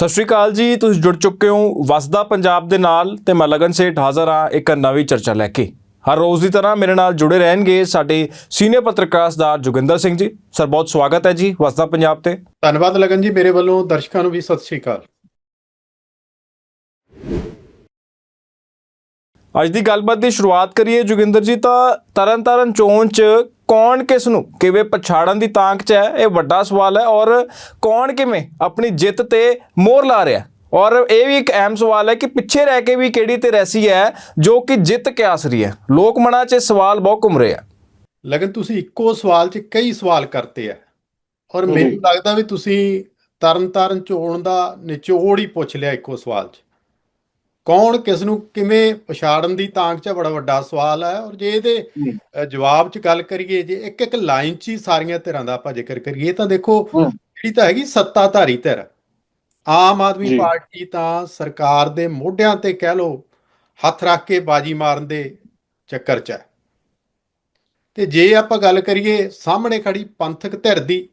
ਸਤਿ ਸ਼੍ਰੀ ਅਕਾਲ ਜੀ ਤੁਸੀਂ ਜੁੜ ਚੁੱਕੇ ਹੋ ਵਸਦਾ ਪੰਜਾਬ ਦੇ ਨਾਲ ਤੇ ਮੈਂ ਲਗਨ ਸੇਠ ਹਾਜ਼ਰ ਹਾਂ ਇੱਕ ਨਵੀਂ ਚਰਚਾ ਲੈ ਕੇ। ਹਰ ਰੋਜ਼ ਦੀ ਤਰ੍ਹਾਂ ਮੇਰੇ ਨਾਲ ਜੁੜੇ ਰਹਿਣਗੇ ਸਾਡੇ ਸੀਨੀਅਰ ਪੱਤਰਕਾਰ ਸਰਦਾਰ ਜੋਗਿੰਦਰ ਸਿੰਘ ਜੀ। ਸਰ ਬਹੁਤ ਸਵਾਗਤ ਹੈ ਜੀ ਵਸਦਾ ਪੰਜਾਬ ਤੇ। ਧੰਨਵਾਦ ਲਗਨ ਜੀ ਮੇਰੇ ਵੱਲੋਂ ਦਰਸ਼ਕਾਂ ਨੂੰ ਵੀ ਸਤਿ ਸ਼੍ਰੀ ਅਕਾਲ। ਅੱਜ ਦੀ ਗੱਲਬਾਤ ਦੀ ਸ਼ੁਰੂਆਤ ਕਰੀਏ ਜੋਗਿੰਦਰ ਜੀ ਤਾਂ ਤਰਨਤਾਰਨ ਚੋਣ 'ਚ ਕੌਣ ਕਿਸ ਨੂੰ ਕਿਵੇਂ ਪਛਾੜਨ ਦੀ ਤਾਂਕ 'ਚ ਹੈ ਇਹ ਵੱਡਾ ਸਵਾਲ ਹੈ ਔਰ ਕੌਣ ਕਿਵੇਂ ਆਪਣੀ ਜਿੱਤ ਤੇ ਮੋਹਰ ਲਾ ਰਿਹਾ ਔਰ ਇਹ ਵੀ ਇੱਕ ਅਹਿਮ ਸਵਾਲ ਹੈ ਕਿ ਪਿੱਛੇ ਰਹਿ ਕੇ ਵੀ ਕਿਹੜੀ ਤੇ ਰੈਸੀ ਹੈ ਜੋ ਕਿ ਜਿੱਤ ਕਿਆਸ ਰਹੀ ਹੈ। ਲੋਕ ਮਨਾਂ 'ਚ ਇਹ ਸਵਾਲ ਬਹੁਤ ਘੁੰਮ ਰਹੇ ਆ ਲਗਨ ਤੁਸੀਂ ਇੱਕੋ ਸਵਾਲ 'ਚ ਕਈ ਸਵਾਲ ਕਰਤੇ ਆ ਔਰ ਮੈਨੂੰ ਲੱਗਦਾ ਵੀ ਤੁਸੀਂ ਤਰਨਤਾਰਨ ਚੋਣ ਦਾ ਨਿਚੋੜ ਹੀ ਪੁੱਛ ਲਿਆ ਇੱਕੋ ਸਵਾਲ 'ਚ। ਕੌਣ ਕਿਸ ਨੂੰ ਕਿਵੇਂ ਪਛਾੜਨ ਦੀ ਤਾਂਕ 'ਚ ਬੜਾ ਵੱਡਾ ਸਵਾਲ ਹੈ ਔਰ ਜੇ ਇਹਦੇ ਜਵਾਬ 'ਚ ਗੱਲ ਕਰੀਏ ਜੇ ਇੱਕ ਇੱਕ ਲਾਈਨ 'ਚ ਹੀ ਸਾਰੀਆਂ ਧਿਰਾਂ ਦਾ ਆਪਾਂ ਜ਼ਿਕਰ ਕਰੀਏ ਤਾਂ ਦੇਖੋ ਜਿਹੜੀ ਤਾਂ ਹੈਗੀ ਸੱਤਾਧਾਰੀ ਧਿਰ ਆਮ ਆਦਮੀ। ਪਾਰਟੀ ਤਾਂ ਸਰਕਾਰ ਦੇ ਮੋਢਿਆਂ ਤੇ ਕਹਿ ਲੋ ਹੱਥ ਰੱਖ ਕੇ ਬਾਜੀ ਮਾਰਨ ਦੇ ਚੱਕਰ 'ਚ ਹੈ। ਤੇ ਜੇ ਆਪਾਂ ਗੱਲ ਕਰੀਏ ਸਾਹਮਣੇ ਖੜੀ ਪੰਥਕ ਧਿਰ ਦੀ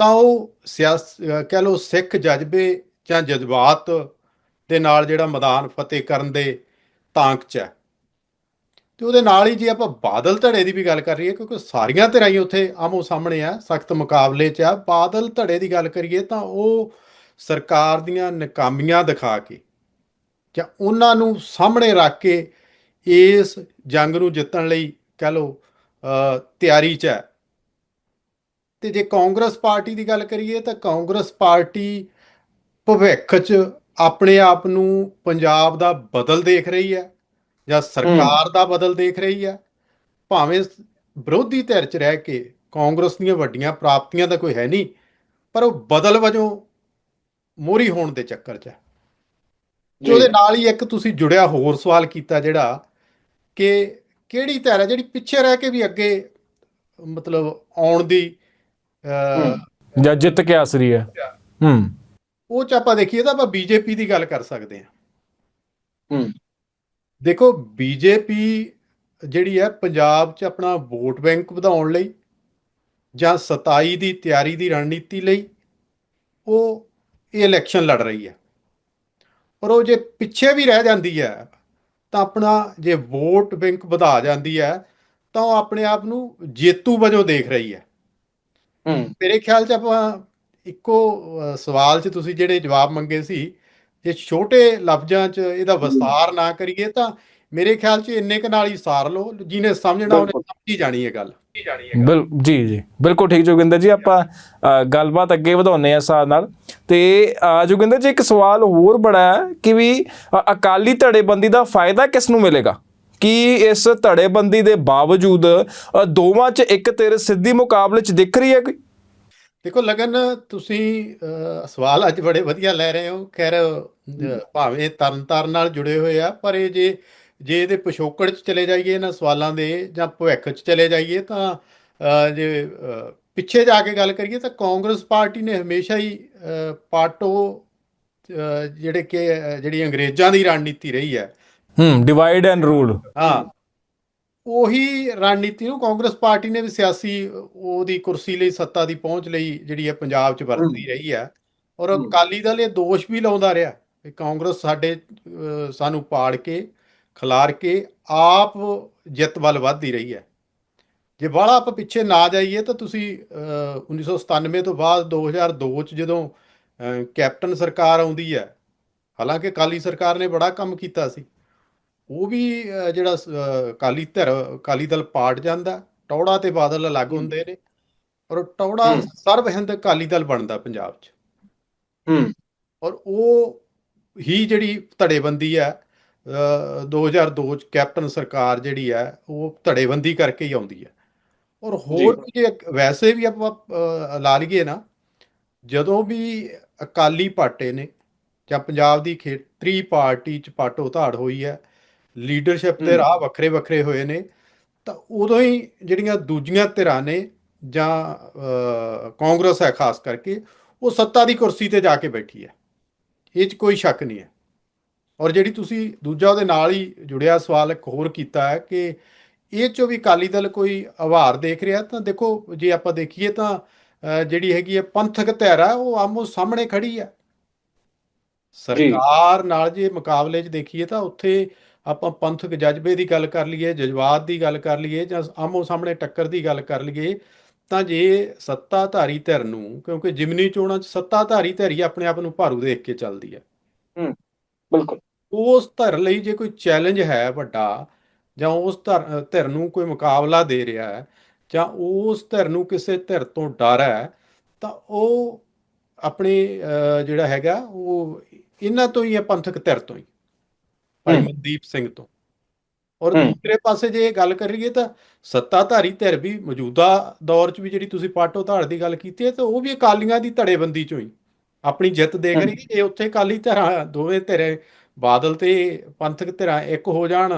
ਤਾਂ ਉਹ ਸਿਆਸ ਕਹਿ ਲੋ ਸਿੱਖ ਜਜ਼ਬੇ ਜਾਂ ਜਜ਼ਬਾਤ ਦੇ ਨਾਲ ਜਿਹੜਾ ਮੈਦਾਨ ਫਤਿਹ ਕਰਨ ਦੇ ਤਾਂਕ 'ਚ ਹੈ। ਤੇ ਉਹਦੇ ਨਾਲ ਹੀ ਜੇ ਆਪਾਂ ਬਾਦਲ ਧੜੇ ਦੀ ਵੀ ਗੱਲ ਕਰ ਰਹੀਏ ਕਿਉਂਕਿ ਸਾਰੀਆਂ ਧਿਰਾਂ ਹੀ ਉੱਥੇ ਆਮੋ ਸਾਹਮਣੇ ਆ, ਸਖਤ ਮੁਕਾਬਲੇ 'ਚ ਆ, ਬਾਦਲ ਧੜੇ ਦੀ ਗੱਲ ਕਰੀਏ ਤਾਂ ਉਹ ਸਰਕਾਰ ਦੀਆਂ ਨਕਾਮੀਆਂ ਦਿਖਾ ਕੇ ਜਾਂ ਉਹਨਾਂ ਨੂੰ ਸਾਹਮਣੇ ਰੱਖ ਕੇ ਇਸ ਜੰਗ ਨੂੰ ਜਿੱਤਣ ਲਈ ਕਹ ਲੋ ਤਿਆਰੀ 'ਚ ਹੈ। ਤੇ ਜੇ ਕਾਂਗਰਸ ਪਾਰਟੀ ਦੀ ਗੱਲ ਕਰੀਏ ਤਾਂ ਕਾਂਗਰਸ ਪਾਰਟੀ ਭਵਿੱਖ 'ਚ ਆਪਣੇ ਆਪ ਨੂੰ ਪੰਜਾਬ ਦਾ ਬਦਲ ਦੇਖ ਰਹੀ ਹੈ ਜਾਂ ਸਰਕਾਰ ਦਾ ਬਦਲ ਦੇਖ ਰਹੀ ਹੈ ਭਾਵੇਂ ਵਿਰੋਧੀ ਧਿਰ 'ਚ ਰਹਿ ਕੇ ਕਾਂਗਰਸ ਦੀਆਂ ਵੱਡੀਆਂ ਪ੍ਰਾਪਤੀਆਂ ਤਾਂ ਕੋਈ ਹੈ ਨਹੀਂ ਪਰ ਉਹ ਬਦਲ ਵਜੋਂ ਮੋਰੀ ਹੋਣ ਦੇ ਚੱਕਰ 'ਚ ਹੈ। ਤੇ ਉਹਦੇ ਨਾਲ ਹੀ ਇੱਕ ਤੁਸੀਂ ਜੁੜਿਆ ਹੋਰ ਸਵਾਲ ਕੀਤਾ ਜਿਹੜਾ ਕਿ ਕਿਹੜੀ ਧਿਰ ਹੈ ਜਿਹੜੀ ਪਿੱਛੇ ਰਹਿ ਕੇ ਵੀ ਅੱਗੇ ਮਤਲਬ ਆਉਣ ਦੀ ਜਾਂ ਜਿੱਤ ਕਿਆਸ ਰਹੀ ਹੈ। ਹੂੰ। ਉਹ ਚ ਆਪਾਂ ਦੇਖੀਏ ਤਾਂ ਆਪਾਂ ਬੀਜੇਪੀ ਦੀ ਗੱਲ ਕਰ ਸਕਦੇ ਹਾਂ। ਹੂੰ। ਦੇਖੋ ਬੀਜੇਪੀ ਜਿਹੜੀ ਹੈ ਪੰਜਾਬ 'ਚ ਆਪਣਾ ਵੋਟ ਬੈਂਕ ਵਧਾਉਣ ਲਈ ਜਾਂ 27 ਦੀ ਤਿਆਰੀ ਦੀ ਰਣਨੀਤੀ ਲਈ ਉਹ ਇਹ ਇਲੈਕਸ਼ਨ ਲੜ ਰਹੀ ਹੈ। ਪਰ ਉਹ ਜੇ ਪਿੱਛੇ ਵੀ ਰਹਿ ਜਾਂਦੀ ਹੈ ਤਾਂ ਆਪਣਾ ਜੇ ਵੋਟ ਬੈਂਕ ਵਧਾ ਜਾਂਦੀ ਹੈ ਤਾਂ ਉਹ ਆਪਣੇ ਆਪ ਨੂੰ ਜੇਤੂ ਵਜੋਂ ਦੇਖ ਰਹੀ ਹੈ। ਹੂੰ। ਮੇਰੇ ਖਿਆਲ 'ਚ ਆਪਾਂ ਇੱਕੋ ਸਵਾਲ 'ਚ ਤੁਸੀਂ ਜਿਹੜੇ ਜਵਾਬ ਮੰਗੇ ਸੀ ਜੇ ਛੋਟੇ ਲਫ਼ਜ਼ਾਂ 'ਚ ਇਹਦਾ ਵਿਸਤਾਰ ਨਾ ਕਰੀਏ ਤਾਂ ਮੇਰੇ ਖਿਆਲ 'ਚ ਇੰਨੇ ਕੁ ਨਾਲ ਹੀ ਸਾਰ ਲਓ ਜਿਹਨੇ ਸਮਝਣਾ ਉਹਨੇ। ਸਮਝੀ ਜਾਣੀ ਹੈ ਗੱਲ। ਬਿਲ ਜੀ ਜੀ। ਬਿਲਕੁਲ ਠੀਕ ਜੋਗਿੰਦਰ ਜੀ ਆਪਾਂ ਗੱਲਬਾਤ ਅੱਗੇ ਵਧਾਉਨੇ ਆ ਸਾਥ ਨਾਲ। ਤੇ ਜੋਗਿੰਦਰ ਜੀ ਇੱਕ ਸਵਾਲ ਹੋਰ ਬੜਾ ਹੈ ਕਿ ਵੀ ਅਕਾਲੀ ਧੜੇਬੰਦੀ ਦਾ ਫਾਇਦਾ ਕਿਸ ਨੂੰ ਮਿਲੇਗਾ? ਕੀ ਇਸ ਧੜੇਬੰਦੀ ਦੇ ਬਾਵਜੂਦ ਦੋਵਾਂ 'ਚ ਇੱਕ ਤੇਰੇ ਸਿੱਧੀ ਮੁਕਾਬਲੇ 'ਚ ਦਿਖ ਰਹੀ ਹੈ ਕੋਈ? ਦੇਖੋ ਲਗਨ ਤੁਸੀਂ ਸਵਾਲ ਅੱਜ ਬੜੇ ਵਧੀਆ ਲੈ ਰਹੇ ਹੋ। ਖੈਰ ਭਾਵੇਂ ਤਰਨਤਾਰਨ ਨਾਲ ਜੁੜੇ ਹੋਏ ਆ ਪਰ ਇਹ ਜੇ ਜੇ ਇਹਦੇ ਪਿਛੋਕੜ 'ਚ ਚਲੇ ਜਾਈਏ ਇਹਨਾਂ ਸਵਾਲਾਂ ਦੇ ਜਾਂ ਭਵਿੱਖ 'ਚ ਚਲੇ ਜਾਈਏ ਤਾਂ ਜੇ ਪਿੱਛੇ ਜਾ ਕੇ ਗੱਲ ਕਰੀਏ ਤਾਂ ਕਾਂਗਰਸ ਪਾਰਟੀ ਨੇ ਹਮੇਸ਼ਾ ਹੀ ਪਾਟੋ ਜਿਹੜੇ ਕਿ ਜਿਹੜੀ ਅੰਗਰੇਜ਼ਾਂ ਦੀ ਰਣਨੀਤੀ ਰਹੀ ਹੈ। ਹੂੰ ਡਿਵਾਈਡ ਐਂਡ ਰੂਲ ਹਾਂ। ਉਹੀ ਰਣਨੀਤੀ ਨੂੰ ਕਾਂਗਰਸ ਪਾਰਟੀ ਨੇ ਵੀ ਸਿਆਸੀ ਉਹਦੀ ਕੁਰਸੀ ਲਈ ਸੱਤਾ ਦੀ ਪਹੁੰਚ ਲਈ ਜਿਹੜੀ ਹੈ ਪੰਜਾਬ 'ਚ ਵਰਤਦੀ ਰਹੀ ਹੈ। ਔਰ। ਅਕਾਲੀ ਦਲ ਇਹ ਦੋਸ਼ ਵੀ ਲਾਉਂਦਾ ਰਿਹਾ ਕਿ ਕਾਂਗਰਸ ਸਾਡੇ ਸਾਨੂੰ ਪਾੜ ਕੇ ਖਿਲਾਰ ਕੇ ਆਪ ਜਿੱਤ ਵੱਲ ਵੱਧਦੀ ਰਹੀ ਹੈ। ਜੇ ਬਾਹਲਾ ਆਪਾਂ ਪਿੱਛੇ ਨਾ ਜਾਈਏ ਤਾਂ ਤੁਸੀਂ ਅਹ, 1997 ਤੋਂ ਬਾਅਦ 2002 ਚ ਜਦੋਂ ਕੈਪਟਨ ਸਰਕਾਰ ਆਉਂਦੀ ਹੈ ਹਾਲਾਂਕਿ ਅਕਾਲੀ ਸਰਕਾਰ ਨੇ ਬੜਾ ਕੰਮ ਕੀਤਾ ਸੀ। ਉਹ ਵੀ ਜਿਹੜਾ ਅਕਾਲੀ ਧਿਰ ਅਕਾਲੀ ਦਲ ਪਾੜ ਜਾਂਦਾ ਟੌੜਾ ਤੇ ਬਾਦਲ ਅਲੱਗ ਹੁੰਦੇ ਨੇ ਔਰ ਟੌੜਾ। ਸਰਬ ਹਿੰਦ ਅਕਾਲੀ ਦਲ ਬਣਦਾ ਪੰਜਾਬ 'ਚ। ਹੂੰ। ਔਰ ਉਹ ਹੀ ਜਿਹੜੀ ਧੜੇਬੰਦੀ ਹੈ ਅ, 2002 ਚ ਕੈਪਟਨ ਸਰਕਾਰ ਜਿਹੜੀ ਹੈ ਉਹ ਧੜੇਬੰਦੀ ਕਰਕੇ ਹੀ ਆਉਂਦੀ ਹੈ। ਔਰ ਹੋਰ ਜੇ ਵੈਸੇ ਵੀ ਆਪਾਂ ਲਾ ਲਈਏ ਨਾ ਜਦੋਂ ਵੀ ਅਕਾਲੀ ਪਾਟੇ ਨੇ ਜਾਂ ਪੰਜਾਬ ਦੀ ਖੇਤਰੀ ਪਾਰਟੀ ਚ ਪਾਟੋ ਧਾੜ ਹੋਈ ਹੈ ਲੀਡਰਸ਼ਿਪ ਦੇ। ਰਾਹ ਵੱਖਰੇ ਵੱਖਰੇ ਹੋਏ ਨੇ ਤਾਂ ਉਦੋਂ ਹੀ ਜਿਹੜੀਆਂ ਦੂਜੀਆਂ ਧਿਰਾਂ ਨੇ ਜਾਂ ਕਾਂਗਰਸ ਹੈ ਖਾਸ ਕਰਕੇ ਉਹ ਸੱਤਾ ਦੀ ਕੁਰਸੀ ਤੇ ਜਾ ਕੇ ਬੈਠੀ ਹੈ। ਇਹ 'ਚ ਕੋਈ ਸ਼ੱਕ ਨਹੀਂ ਹੈ। ਔਰ ਜਿਹੜੀ ਤੁਸੀਂ ਦੂਜਾ ਉਹਦੇ ਨਾਲ ਹੀ ਜੁੜਿਆ ਸਵਾਲ ਇੱਕ ਹੋਰ ਕੀਤਾ ਹੈ ਕਿ ਇਹ 'ਚੋਂ ਵੀ ਅਕਾਲੀ ਦਲ ਕੋਈ ਆਵਾਰ ਦੇਖ ਰਿਹਾ? ਤਾਂ ਦੇਖੋ ਜੇ ਆਪਾਂ ਦੇਖੀਏ ਤਾਂ ਜਿਹੜੀ ਹੈਗੀ ਹੈ ਪੰਥਕ ਧਿਰ ਉਹ ਆਮੋ ਸਾਹਮਣੇ ਖੜੀ ਹੈ। ਸਰਕਾਰ ਨਾਲ ਜੇ ਮੁਕਾਬਲੇ 'ਚ ਦੇਖੀਏ ਤਾਂ ਉੱਥੇ ਆਪਾਂ ਪੰਥਕ ਜਜ਼ਬੇ ਦੀ ਗੱਲ ਕਰ ਲਈਏ ਜਜ਼ਬਾਤ ਦੀ ਗੱਲ ਕਰ ਲਈਏ ਜਾਂ ਆਮੋ ਸਾਹਮਣੇ ਟੱਕਰ ਦੀ ਗੱਲ ਕਰ ਲਈਏ ਤਾਂ ਜੇ ਸੱਤਾਧਾਰੀ ਧਿਰ ਨੂੰ ਕਿਉਂਕਿ ਜਿਮਨੀ ਚੋਣਾਂ 'ਚ ਸੱਤਾਧਾਰੀ ਧਿਰ ਹੀ ਆਪਣੇ ਆਪ ਨੂੰ ਭਾਰੂ ਦੇਖ ਕੇ ਚੱਲਦੀ ਹੈ। ਬਿਲਕੁਲ। ਉਸ ਧਿਰ ਲਈ ਜੇ ਕੋਈ ਚੈਲੰਜ ਹੈ ਵੱਡਾ ਜਾਂ ਉਸ ਧਿਰ ਨੂੰ ਕੋਈ ਮੁਕਾਬਲਾ ਦੇ ਰਿਹਾ ਹੈ ਜਾਂ ਉਸ ਧਿਰ ਨੂੰ ਕਿਸੇ ਧਿਰ ਤੋਂ ਡਰ ਹੈ ਤਾਂ ਉਹ ਆਪਣੇ ਜਿਹੜਾ ਹੈਗਾ ਉਹ ਇਹਨਾਂ ਤੋਂ ਹੀ ਹੈ ਪੰਥਕ ਧਿਰ ਤੋਂ ਹੀ। ਭਾਈ। ਮਨਦੀਪ ਸਿੰਘ ਤੋਂ ਔਰ। ਦੂਸਰੇ ਪਾਸੇ ਜੇ ਗੱਲ ਕਰੀਏ ਤਾਂ ਸੱਤਾਧਾਰੀ ਧਿਰ ਵੀ ਮੌਜੂਦਾ ਦੌਰ 'ਚ ਵੀ ਜਿਹੜੀ ਤੁਸੀਂ ਪਾਟੋ ਧਾੜ ਦੀ ਗੱਲ ਕੀਤੀ ਹੈ ਤਾਂ ਉਹ ਵੀ ਅਕਾਲੀਆਂ ਦੀ ਧੜੇਬੰਦੀ 'ਚੋਂ ਹੀ ਆਪਣੀ ਜਿੱਤ ਦੇਖ। ਰਹੀ ਜੇ ਉੱਥੇ ਅਕਾਲੀ ਧਿਰਾਂ ਦੋਵੇਂ ਧਿਰੇ ਬਾਦਲ ਤੇ ਪੰਥਕ ਧਿਰਾਂ ਇੱਕ ਹੋ ਜਾਣ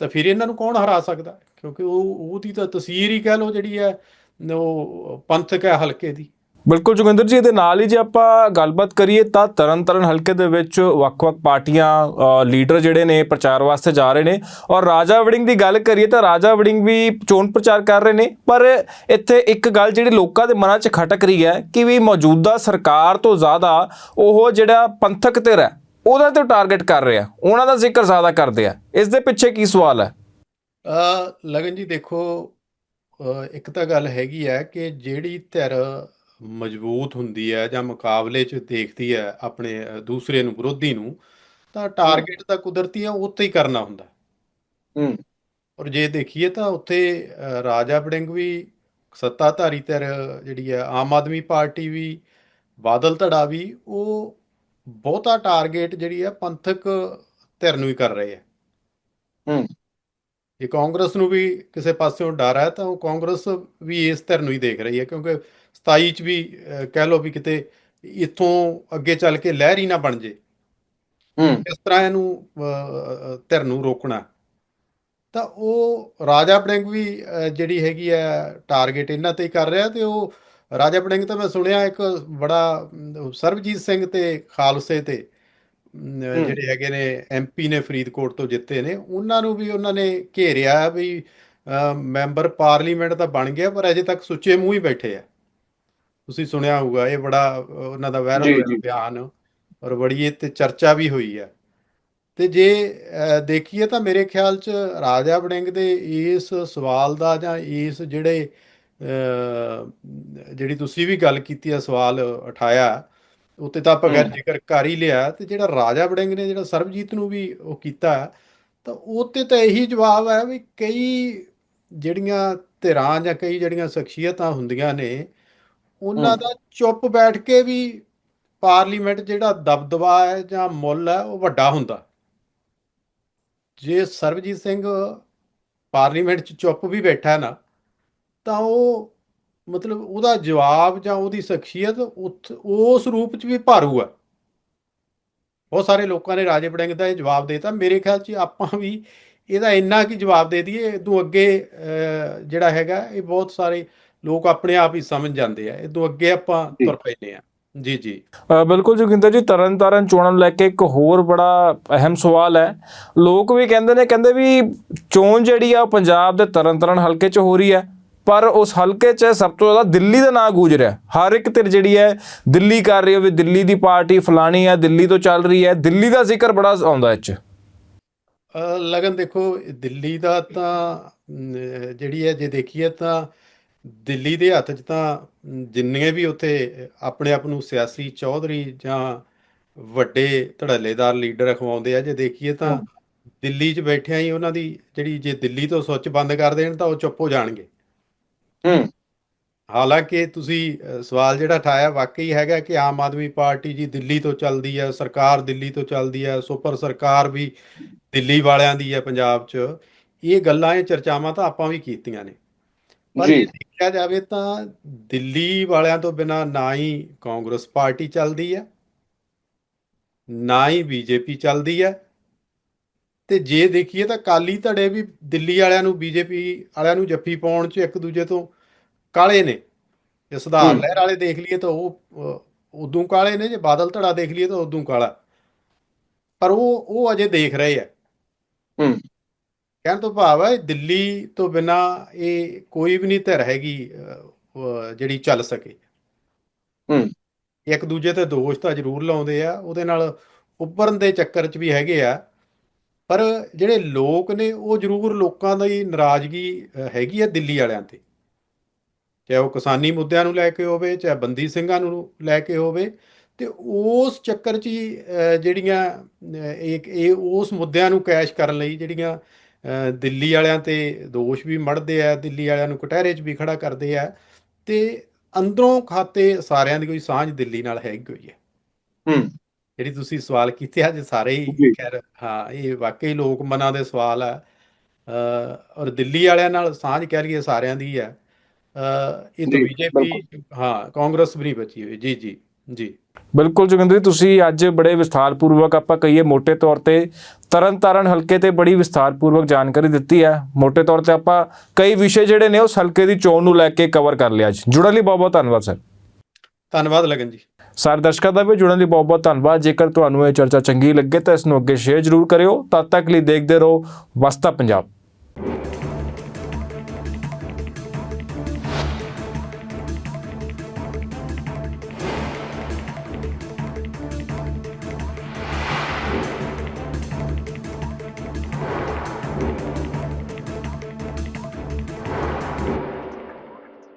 ਤਾਂ ਫਿਰ ਇਹਨਾਂ ਨੂੰ ਕੌਣ ਹਰਾ ਸਕਦਾ? ਕਿਉਂਕਿ ਉਹ ਉਹਦੀ ਤਾਂ ਤਸਵੀਰ ਹੀ ਕਹਿ ਲਓ ਜਿਹੜੀ ਹੈ ਉਹ ਪੰਥਕ ਹੈ ਹਲਕੇ ਦੀ ਬਿਲਕੁਲ ਜੋਗਿੰਦਰ ਜੀ, ਇਹਦੇ ਨਾਲ ਹੀ ਜੇ ਆਪਾਂ ਗੱਲਬਾਤ ਕਰੀਏ ਤਾਂ ਤਰਨਤਾਰਨ ਹਲਕੇ ਦੇ ਵਿੱਚ ਵੱਖ-ਵੱਖ ਪਾਰਟੀਆਂ ਲੀਡਰ ਜਿਹੜੇ ਨੇ ਪ੍ਰਚਾਰ ਵਾਸਤੇ ਜਾ ਰਹੇ ਨੇ ਔਰ ਰਾਜਾ ਵੜਿੰਗ ਦੀ ਗੱਲ ਕਰੀਏ ਤਾਂ ਰਾਜਾ ਵੜਿੰਗ ਵੀ ਚੋਣ ਪ੍ਰਚਾਰ ਕਰ ਰਹੇ ਨੇ, ਪਰ ਇੱਥੇ ਇੱਕ ਗੱਲ ਜਿਹੜੀ ਲੋਕਾਂ ਦੇ ਮਨਾਂ 'ਚ ਖਟਕ ਰਹੀ ਹੈ ਕਿ ਵੀ ਮੌਜੂਦਾ ਸਰਕਾਰ ਤੋਂ ਜ਼ਿਆਦਾ ਉਹ ਜਿਹੜਾ ਪੰਥਕ ਧਿਰ ਹੈ, ਉਹਦਾ ਤੇ ਟਾਰਗੇਟ ਕਰ ਰਿਹਾ, ਉਹਨਾਂ ਦਾ ਜ਼ਿਕਰ ਜ਼ਿਆਦਾ ਕਰਦੇ ਆ। ਇਸ ਦੇ ਪਿੱਛੇ ਕੀ ਸਵਾਲ ਹੈ? ਲਗਨ ਜੀ ਦੇਖੋ ਇੱਕ ਤਾਂ ਗੱਲ ਹੈਗੀ ਹੈ ਕਿ ਜਿਹੜੀ ਧਿਰ ਮਜ਼ਬੂਤ ਹੁੰਦੀ ਹੈ ਜਾਂ ਮੁਕਾਬਲੇ 'ਚ ਦੇਖਦੀ ਹੈ ਆਪਣੇ ਦੂਸਰੇ ਨੂੰ ਵਿਰੋਧੀ ਨੂੰ ਤਾਂ ਟਾਰਗੇਟ ਤਾਂ ਕੁਦਰਤੀ ਆ ਉੱਤੇ ਹੀ ਕਰਨਾ ਹੁੰਦਾ ਹੂੰ। ਔਰ ਜੇ ਦੇਖੀਏ ਤਾਂ ਉੱਥੇ ਰਾਜਾ ਵੜਿੰਗ ਵੀ ਸੱਤਾਧਾਰੀ ਧਿਰ ਜਿਹੜੀ ਹੈ ਆਮ ਆਦਮੀ ਪਾਰਟੀ ਵੀ ਬਾਦਲ ਧੜਾ ਵੀ ਉਹ ਬਹੁਤਾ ਟਾਰਗੇਟ ਜਿਹੜੀ ਹੈ ਪੰਥਕ ਧਿਰ ਨੂੰ ਹੀ ਕਰ ਰਹੇ ਆ ਹੂੰ। ਜੇ ਕਾਂਗਰਸ ਨੂੰ ਵੀ ਕਿਸੇ ਪਾਸਿਓਂ ਡਰ ਹੈ ਤਾਂ ਉਹ ਕਾਂਗਰਸ ਵੀ ਇਸ ਧਿਰ ਨੂੰ ਹੀ ਦੇਖ ਰਹੀ ਹੈ ਕਿਉਂਕਿ 27 ਚ ਵੀ ਕਹਿ ਲਓ ਵੀ ਕਿਤੇ ਇੱਥੋਂ ਅੱਗੇ ਚੱਲ ਕੇ ਲਹਿਰ ਹੀ ਨਾ ਬਣ ਜੇ। ਹੂੰ। ਇਸ ਤਰ੍ਹਾਂ ਇਹਨੂੰ ਧਿਰ ਨੂੰ ਰੋਕਣਾ। ਤਾਂ ਉਹ ਰਾਜਾ ਵੜਿੰਗ ਵੀ ਜਿਹੜੀ ਹੈਗੀ ਹੈ ਟਾਰਗੇਟ ਇਹਨਾਂ ਤੇ ਹੀ ਕਰ ਰਿਹਾ ਤੇ ਉਹ ਰਾਜਾ ਵੜਿੰਗ ਤਾਂ ਮੈਂ ਸੁਣਿਆ ਇੱਕ ਬੜਾ ਸਰਬਜੀਤ ਸਿੰਘ ਤੇ ਖਾਲਸੇ ਤੇ। ਜਿਹੜੇ ਹੈਗੇ ਨੇ ਐਮਪੀ ਨੇ ਫਰੀਦਕੋਟ ਤੋਂ ਜਿੱਤੇ ਨੇ ਉਹਨਾਂ ਨੂੰ ਵੀ ਉਹਨਾਂ ਨੇ ਘੇਰਿਆ ਵੀ ਮੈਂਬਰ ਪਾਰਲੀਮੈਂਟ ਤਾਂ ਬਣ ਗਿਆ ਪਰ ਅਜੇ ਤੱਕ ਸੁੱਚੇ ਮੂੰਹ ਹੀ ਬੈਠੇ ਆ। ਤੁਸੀਂ ਸੁਣਿਆ ਹੋਊਗਾ ਇਹ ਬੜਾ ਉਹਨਾਂ ਦਾ ਵਾਇਰਲ। ਬਿਆਨ ਔਰ ਬੜੀ ਇਹ ਤੇ ਚਰਚਾ ਵੀ ਹੋਈ ਹੈ ਤੇ ਜੇ ਦੇਖੀਏ ਤਾਂ ਮੇਰੇ ਖਿਆਲ 'ਚ ਰਾਜਾ ਵੜਿੰਗ ਦੇ ਇਸ ਸਵਾਲ ਦਾ ਜਾਂ ਇਸ ਜਿਹੜੇ ਜਿਹੜੀ ਤੁਸੀਂ ਵੀ ਗੱਲ ਕੀਤੀ ਹੈ ਸਵਾਲ ਉਠਾਇਆ ਉੱਤੇ ਤਾਂ ਆਪਾਂ ਗੱਲ। ਜ਼ਿਕਰ ਕਰ ਹੀ ਲਿਆ ਤੇ ਜਿਹੜਾ ਰਾਜਾ ਵੜਿੰਗ ਨੇ ਜਿਹੜਾ ਸਰਬਜੀਤ ਨੂੰ ਵੀ ਉਹ ਕੀਤਾ ਤਾਂ ਉੱਤੇ ਤਾਂ ਇਹੀ ਜਵਾਬ ਹੈ ਵੀ ਕਈ ਜਿਹੜੀਆਂ ਧਿਰਾਂ ਜਾਂ ਕਈ ਜਿਹੜੀਆਂ ਸ਼ਖਸੀਅਤਾਂ ਹੁੰਦੀਆਂ ਨੇ ਉਹਨਾਂ। ਦਾ ਚੁੱਪ ਬੈਠ ਕੇ ਵੀ ਪਾਰਲੀਮੈਂਟ ਜਿਹੜਾ ਦਬਦਬਾ ਹੈ ਜਾਂ ਮੁੱਲ ਹੈ ਉਹ ਵੱਡਾ ਹੁੰਦਾ। ਜੇ ਸਰਬਜੀਤ ਸਿੰਘ ਪਾਰਲੀਮੈਂਟ 'ਚ ਚੁੱਪ ਵੀ ਬੈਠਾ ਹੈ ਨਾ ਤਾਂ ਉਹ ਮਤਲਬ ਉਹਦਾ ਜਵਾਬ ਜਾਂ ਉਹਦੀ ਸ਼ਖਸੀਅਤ ਉਥ- ਉਸ ਰੂਪ 'ਚ ਵੀ ਭਾਰੂ ਹੈ। ਬਹੁਤ ਸਾਰੇ ਲੋਕਾਂ ਨੇ ਰਾਜੇ ਵੜਿੰਗ ਦਾ ਇਹ ਜਵਾਬ ਦੇਤਾ। ਮੇਰੇ ਖਿਆਲ 'ਚ ਆਪਾਂ ਵੀ ਇਹਦਾ ਇੰਨਾ ਕੀ ਜਵਾਬ ਦੇ ਦਈਏ ਇਦੋਂ ਅੱਗੇ ਜਿਹੜਾ ਹੈਗਾ ਇਹ ਬਹੁਤ ਸਾਰੇ ਲੋਕ ਆਪਣੇ ਆਪ ਹੀ ਸਮਝ ਜਾਂਦੇ ਆ ਇਦੋਂ ਅੱਗੇ ਆਪਾਂ। ਤੁਰ ਪੈਨੇ ਆ। ਜੀ ਜੀ। ਬਿਲਕੁਲ ਜੋਗਿੰਦਰ ਜੀ ਤਰਨਤਾਰਨ ਚੋਣਾਂ ਨੂੰ ਲੈ ਕੇ ਇੱਕ ਹੋਰ ਬੜਾ ਅਹਿਮ ਸਵਾਲ ਹੈ। ਲੋਕ ਵੀ ਕਹਿੰਦੇ ਨੇ ਕਹਿੰਦੇ ਵੀ ਚੋਣ ਜਿਹੜੀ ਆ ਪੰਜਾਬ ਦੇ ਤਰਨਤਾਰਨ ਹਲਕੇ 'ਚ ਹੋ ਰਹੀ ਹੈ ਪਰ ਉਸ ਹਲਕੇ 'ਚ ਸਭ ਤੋਂ ਜ਼ਿਆਦਾ ਦਿੱਲੀ ਦਾ ਨਾਂ ਗੂੰਜ ਰਿਹਾ। ਹਰ ਇੱਕ ਧਿਰ ਜਿਹੜੀ ਹੈ ਦਿੱਲੀ ਕਰ ਰਹੀ ਹੈ ਵੀ ਦਿੱਲੀ ਦੀ ਪਾਰਟੀ ਫਲਾਣੀ ਹੈ ਦਿੱਲੀ ਤੋਂ ਚੱਲ ਰਹੀ ਹੈ। ਦਿੱਲੀ ਦਾ ਜ਼ਿਕਰ ਬੜਾ ਆਉਂਦਾ ਇਹ 'ਚ ਅ, ਲਗਨ ਦੇਖੋ ਦਿੱਲੀ ਦਾ ਤਾਂ ਜਿਹੜੀ ਹੈ ਜੇ ਦੇਖੀਏ ਤਾਂ ਦਿੱਲੀ ਦੇ ਹੱਥ 'ਚ ਤਾਂ ਜਿੰਨੇ ਵੀ ਉੱਥੇ ਆਪਣੇ ਆਪ ਨੂੰ ਸਿਆਸੀ ਚੌਧਰੀ ਜਾਂ ਵੱਡੇ ਧੜੱਲੇਦਾਰ ਲੀਡਰ ਅਖਵਾਉਂਦੇ ਆ ਜੇ ਦੇਖੀਏ ਤਾਂ। ਦਿੱਲੀ 'ਚ ਬੈਠਿਆਂ ਹੀ ਉਹਨਾਂ ਦੀ ਜਿਹੜੀ ਜੇ ਦਿੱਲੀ ਤੋਂ ਸੁੱਚ ਬੰਦ ਕਰ ਦੇਣ ਤਾਂ ਉਹ ਚੁੱਪ ਹੋ ਜਾਣਗੇ। ਹੂੰ। ਹਾਲਾਂਕਿ ਤੁਸੀਂ ਸਵਾਲ ਜਿਹੜਾ ਉਠਾਇਆ ਵਾਕਈ ਹੈਗਾ ਕਿ ਆਮ ਆਦਮੀ ਪਾਰਟੀ ਜੀ ਦਿੱਲੀ ਤੋਂ ਚੱਲਦੀ ਹੈ ਸਰਕਾਰ ਦਿੱਲੀ ਤੋਂ ਚੱਲਦੀ ਹੈ ਸੁਪਰ ਸਰਕਾਰ ਵੀ ਦਿੱਲੀ ਵਾਲਿਆਂ ਦੀ ਹੈ ਪੰਜਾਬ 'ਚ ਇਹ ਗੱਲਾਂ ਇਹ ਚਰਚਾਵਾਂ ਤਾਂ ਆਪਾਂ ਵੀ ਕੀਤੀਆਂ ਨੇ। ਪਰ ਜੀ। ਦੇਖਿਆ ਜਾਵੇ ਤਾਂ ਦਿੱਲੀ ਵਾਲਿਆਂ ਤੋਂ ਬਿਨਾ ਨਾ ਹੀ ਕਾਂਗਰਸ ਪਾਰਟੀ ਚੱਲਦੀ ਹੈ ਨਾ ਹੀ ਬੀਜੇਪੀ ਚੱਲਦੀ ਹੈ। ਤੇ ਜੇ ਦੇਖੀਏ ਤਾਂ ਕਾਲੀ ਧੜੇ ਵੀ ਦਿੱਲੀ ਵਾਲਿਆਂ ਨੂੰ ਬੀਜੇਪੀ ਵਾਲਿਆਂ ਨੂੰ ਜੱਫੀ ਪਾਉਣ 'ਚ ਇੱਕ ਦੂਜੇ ਤੋਂ ਕਾਲੇ ਨੇ। ਜੇ ਸੁਧਾਰ। ਲਹਿਰ ਵਾਲੇ ਦੇਖ ਲਈਏ ਤਾਂ ਉਹ ਉਦੋਂ ਕਾਲੇ ਨੇ ਜੇ ਬਾਦਲ ਧੜਾ ਦੇਖ ਲਈਏ ਤਾਂ ਉਦੋਂ ਕਾਲਾ। ਪਰ ਉਹ ਉਹ ਅਜੇ ਦੇਖ ਰਹੇ ਆ ਹੂੰ। ਕਹਿਣ ਤੋਂ ਭਾਵ ਹੈ ਦਿੱਲੀ ਤੋਂ ਬਿਨਾ ਇਹ ਕੋਈ ਵੀ ਨਹੀਂ ਧਿਰ ਹੈਗੀ ਜਿਹੜੀ ਚੱਲ ਸਕੇ। ਹੂੰ। ਇੱਕ ਦੂਜੇ ਤੇ ਦੋਸ਼ ਤਾਂ ਜ਼ਰੂਰ ਲਾਉਂਦੇ ਆ ਉਹਦੇ ਨਾਲ ਉੱਭਰਨ ਦੇ ਚੱਕਰ 'ਚ ਵੀ ਹੈਗੇ ਆ। ਪਰ ਜਿਹੜੇ ਲੋਕ ਨੇ ਉਹ ਜ਼ਰੂਰ ਲੋਕਾਂ ਦੀ ਨਾਰਾਜ਼ਗੀ ਹੈਗੀ ਆ ਦਿੱਲੀ ਵਾਲਿਆਂ ਤੇ। ਚਾਹੇ ਉਹ ਕਿਸਾਨੀ ਮੁੱਦਿਆਂ ਨੂੰ ਲੈ ਕੇ ਹੋਵੇ ਚਾਹੇ ਬੰਦੀ ਸਿੰਘਾਂ ਨੂੰ ਲੈ ਕੇ ਹੋਵੇ ਤੇ ਉਸ ਚੱਕਰ 'ਚ ਜਿਹੜੀਆਂ ਇਹ ਉਸ ਮੁੱਦਿਆਂ ਨੂੰ ਕੈਸ਼ ਕਰਨ ਲਈ ਜਿਹੜੀਆਂ ਦਿੱਲੀ ਵਾਲਿਆਂ ਤੇ ਦੋਸ਼ ਵੀ ਮੜਦੇ ਆ ਦਿੱਲੀ ਵਾਲਿਆਂ ਨੂੰ ਕਟਹਿਰੇ 'ਚ ਵੀ ਖੜਾ ਕਰਦੇ ਆ। ਤੇ ਅੰਦਰੋਂ ਖਾਤੇ ਸਾਰਿਆਂ ਦੀ ਕੋਈ ਸਾਂਝ ਦਿੱਲੀ ਨਾਲ ਹੈਗੀ ਹੋਈ ਹੈ? ਹੂੰ। ਜਿਹੜੀ ਤੁਸੀਂ ਸਵਾਲ ਕੀਤੇ ਅੱਜ ਸਾਰੇ ਹੀ ਜੀ। ਖੈਰ ਹਾਂ ਇਹ ਵਾਕਈ ਲੋਕ ਮਨਾਂ ਦੇ ਸਵਾਲ ਆ। ਅ, ਔਰ ਦਿੱਲੀ ਵਾਲਿਆਂ ਨਾਲ ਸਾਂਝ ਕਹਿ ਲਈਏ ਸਾਰਿਆਂ ਦੀ ਹੈ ਅ, ਇਹ ਤਾਂ ਜੀ, ਬੀਜੇਪੀ ਹਾਂ ਕਾਂਗਰਸ ਵੀ ਨਹੀਂ ਬਚੀ ਹੋਈ। ਜੀ ਜੀ ਜੀ। ਬਿਲਕੁਲ ਜੋਗਿੰਦਰ ਜੀ ਤੁਸੀਂ ਅੱਜ ਬੜੇ ਵਿਸਥਾਰਪੂਰਵਕ ਆਪਾਂ ਕਹੀਏ ਮੋٹے ਤੌਰ ਤੇ ਤਰਨਤਾਰਨ ਹਲਕੇ ਤੇ ਬੜੀ ਵਿਸਥਾਰਪੂਰਵਕ ਜਾਣਕਾਰੀ ਦਿੱਤੀ ਹੈ। ਮੋٹے ਤੌਰ ਤੇ ਆਪਾਂ ਕਈ ਵਿਸ਼ੇ ਜਿਹੜੇ ਨੇ ਉਸ ਹਲਕੇ ਦੀ ਚੋਣ ਨੂੰ ਲੈ ਕੇ ਕਵਰ ਕਰ ਲਿਆ ਅੱਜ ਜੁੜਨ ਲਈ ਬਹੁਤ ਬਹੁਤ ਧੰਨਵਾਦ ਸਰ। ਧੰਨਵਾਦ ਲਗਨ ਜੀ। ਸਾਰੇ ਦਰਸ਼ਕਾਂ ਦਾ ਵੀ ਜੁੜਨ ਲਈ ਬਹੁਤ ਬਹੁਤ ਧੰਨਵਾਦ। ਜੇਕਰ ਤੁਹਾਨੂੰ ਇਹ ਚਰਚਾ ਚੰਗੀ ਲੱਗੇ ਤਾਂ ਇਸ ਨੂੰ ਅੱਗੇ ਸ਼ੇਅਰ ਜ਼ਰੂਰ ਕਰਿਓ। ਤਦ ਤੱਕ ਲਈ ਦੇਖਦੇ ਰਹੋ। ਵਸਤਾ ਪੰਜਾਬ।